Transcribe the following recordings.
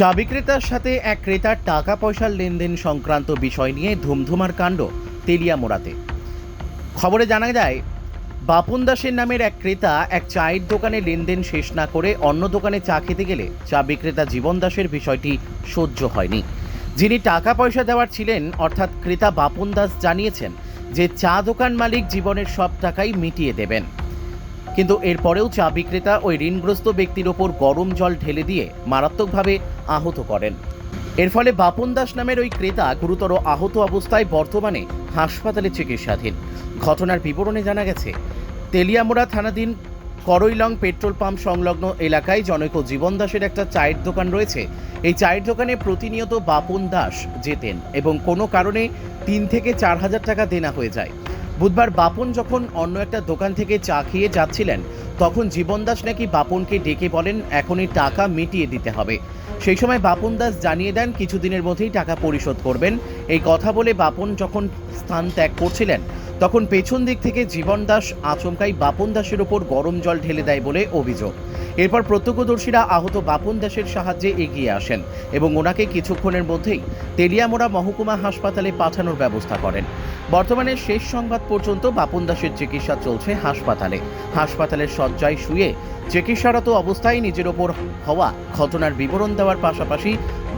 চা বিক্রেতার সাথে এক ক্রেতার টাকা পয়সার লেনদেন সংক্রান্ত বিষয় নিয়ে ধুমধুমার কাণ্ড তেলিয়ামোড়াতে। খবরে জানা যায়, বাপন দাসের নামের এক ক্রেতা এক চায়ের দোকানে লেনদেন শেষ না করে অন্য দোকানে চা খেতে গেলে চা বিক্রেতা জীবন দাসের বিষয়টি সহ্য হয়নি। যিনি টাকা পয়সা দেওয়ার ছিলেন, অর্থাৎ ক্রেতা বাপন দাস জানিয়েছেন যে চা দোকান মালিক জীবনের সব টাকাই মিটিয়ে দেবেন। কিন্তু এরপরেও চা বিক্রেতা ওই ঋণগ্রস্ত ব্যক্তির ওপর গরম জল ঢেলে দিয়ে মারাত্মকভাবে আহত করেন। এর ফলে বাপন দাস নামের ওই ক্রেতা গুরুতর আহত অবস্থায় বর্তমানে হাসপাতালে চিকিৎসাধীন। ঘটনার বিবরণে জানা গেছে, তেলিয়ামোড়া থানাধীন করইলং পেট্রোল পাম্প সংলগ্ন এলাকায় জনৈক জীবন দাসের একটা চায়ের দোকান রয়েছে। এই চায়ের দোকানে প্রতিনিয়ত বাপন দাস যেতেন এবং কোনো কারণে তিন থেকে চার হাজার টাকা দেনা হয়ে যায়। বুধবার বাপন যখন অন্য একটা দোকান থেকে চা খেয়ে যাচ্ছিলেন, তখন জীবন দাস নাকি বাপনকে ডেকে বলেন, এখনই টাকা মিটিয়ে দিতে হবে। সেই সময় বাপন দাস জানিয়ে দেন, কিছুদিনের মধ্যেই টাকা পরিশোধ করবেন। এই কথা বলে বাপন যখন স্থান ত্যাগ করছিলেন তখন পেছন দিক থেকে জীবন দাস আচমকাই বাপন দাসের ওপর গরম জল ঢেলে দেয় বলে অভিযোগ। এরপর প্রত্যক্ষদর্শীরা আহত বাপন দাসের সাহায্যে এগিয়ে আসেন এবং ওনাকে কিছুক্ষণের মধ্যেই তেলিয়ামোড়া মহকুমা হাসপাতালে পাঠানোর ব্যবস্থা করেন। বর্তমানে শেষ সংবাদ পর্যন্ত বাপন দাসের চিকিৎসা চলছে হাসপাতালে। হাসপাতালের শয্যায় শুয়ে চিকিৎসারত অবস্থায় নিজের ওপর হওয়া ঘটনার বিবরণ দেওয়ার পাশাপাশি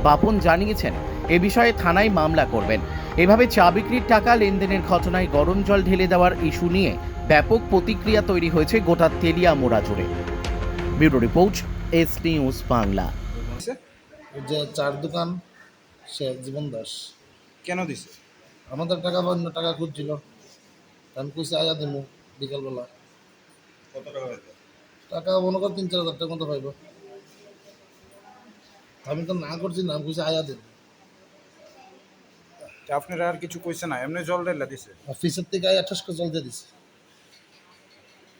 বাপন জানিয়েছেন এ বিষয়ে থানায় মামলা করবেন। এভাবে চা বিক্রির টাকা লেনদেনের ঘটনায় গরম জল ঢেলে দেওয়ার ইস্যু নিয়ে ব্যাপক প্রতিক্রিয়া তৈরি হয়েছে গোটা তেলিয়া মোড়া জুড়ে। Bureau report S news Bangla. যে চার দোকান সে জীবন দাস। কেন দিছে? আমাদের টাকা বা অন্য টাকা খুঁজছিল। আমি কইছি আয়া দিমু বিকালবেলা। কত টাকা টাকা মনে কর তিন চার হাজার টাকার মতো পাইব। আমি তো না করছি না আমি কইছি আয়া দিন তা আপনারা আর কিছু কইছে না এমনি জল ঢেলা দিছে। অফিসের থেকে আয়া আঠাশ করে জল দিয়ে দিছে।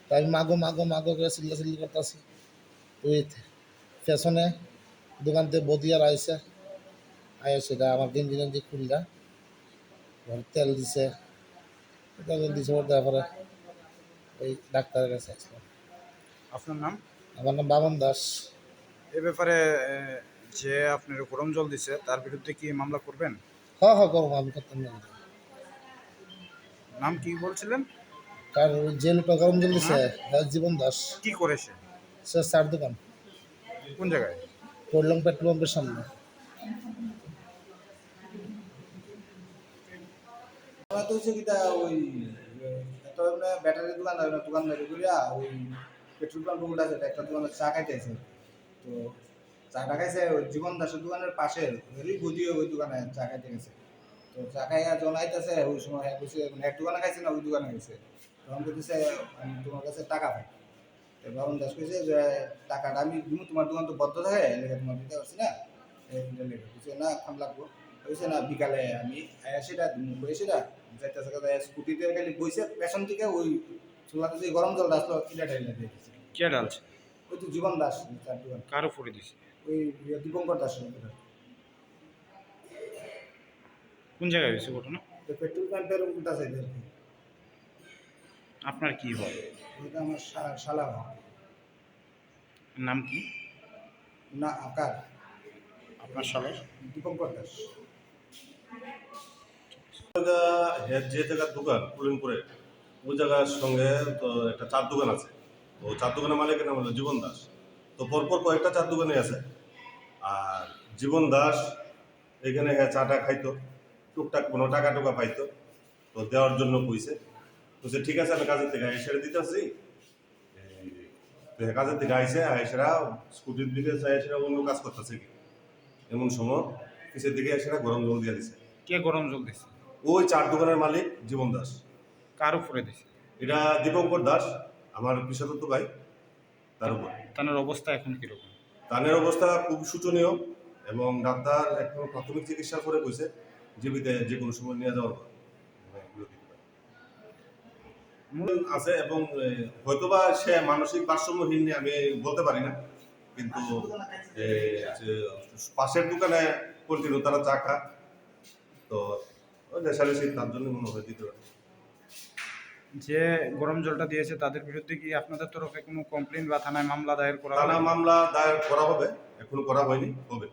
তাই মাগো মাগো মাগো করে চিল্লা চিল্লি করতেছি। ওই পেছনে দোকান থেকে বদিয়ার আইসে আয়া সেটা আমার গেঞ্জি গেঞ্জি খুললা ঘর তেল দিছে। তেল দিছে ওর তারপরে ওই ডাক্তারের কাছে আসলাম। আপনার নাম? আমার নাম বামন দাস। এ ব্যাপারে যে আপনার গরম জল দিছে তার বিরুদ্ধে কি মামলা করবেন? হ হ করব আমি করতাম না। নাম কি বলছিলেন? যে লোকটা গরম জল দিছে হ্যাঁ জীবন দাস। কি করেছে? সে চার দোকান। কোন জায়গায়? করলাম পেট্রোল পাম্পের সামনে। আমার তো হচ্ছে কিটা ওই মানে ব্যাটারি দোকান হয় দোকান করিয়া ওই পেট্রোল পাম্প আছে একটা দোকানে চা খাইতেছে তো চাটা খাইছে জীবন দাসের দোকানের পাশে ওই বুঝিয়ে ওই দোকানে চা খাইতে গেছে। তো চা খাইয়া যখন ওই সময় হ্যাঁ বসে মানে এক দোকানে খাইছে না ওই দোকানে গেছে তখন বলতেছে আমি তোমার কাছে টাকা পাই। তো বাবন দাস কইছে যে টাকাটা আমি দিব তোমার দোকান তো বদ্ধ থাকে লেগে তোমার দিতে পারছি না। এইটা না খাম লাগবো। বলছে না বিকালে আমি সেটা সেটা। যাইতেছে কথা স্কুটিতে খালি বইছে পেছন থেকে ওই চুলাতে যে গরম জল আসলো কিনা টাইলে দিয়ে দিছে। কে ডালছে ওই তো জীবন দাস তার দোকান। কার উপরে দিছে? ওই ইয়ে দীপঙ্কর দাস কোন জায়গায় হয়েছে ঘটনা? পেট্রোল পাম্পের উল্টা সাইডে আর কি। আপনার কি হয়? ওইটা আমার শা- শালা হয়। নাম কি? না আকার। আপনার সালের দীপঙ্কর দাস। জায়গা হের যে জায়গার দোকান কুলিনপুরে ওই জায়গার সঙ্গে তো একটা চার দোকান আছে। তো চার দোকানের মালিকের নাম হলো জীবন দাস। তো পরপর কয়েকটা চার দোকানে আছে। আর জীবন দাস এখানে হ্যাঁ চাটা খাইতো টুকটাক কোনো টাকা টুকা পাইতো তো দেওয়ার জন্য কইছে। কইছে ঠিক আছে আমি কাজের থেকে এসে হ্যাঁ, কাজের থেকে আইসে আইসেরা স্কুটির দিকে আইসেরা অন্য কাজ করতেছে কি? এমন সময় কিসের দিকে এসেরা গরম জল দিয়ে দিছে। কে গরম জল দিছে? ওই চার দোকানের মালিক জীবন দাস। কার উপরে দিছে? এটা দীপঙ্কর দাস আমার পেশাদত্ত ভাই তার উপর। তার অবস্থা এখন কীরকম? তানের অবস্থা খুব শোচনীয় এবং ডাক্তার এখন প্রাথমিক চিকিৎসা করে কইছে জীবিতে যে কোনো সময় নিয়ে যাওয়ার আছে এবং হয়তোবা সে মানসিক ভারসাম্যহীন নিয়ে আমি বলতে পারি না, কিন্তু পাশের দোকানে কন্টিনিউ তারা চা খা তো ওই নেশারেশি তার জন্য মনে হয় দিতে পারে। যে গরম জলটা দিয়েছে তাদের বিরুদ্ধে কি আপনাদের তরফে কোনো কমপ্লেন বা থানায় মামলা দায়ের করা মামলা দায়ের করা হবে। এখনও করা হয়নি হবে।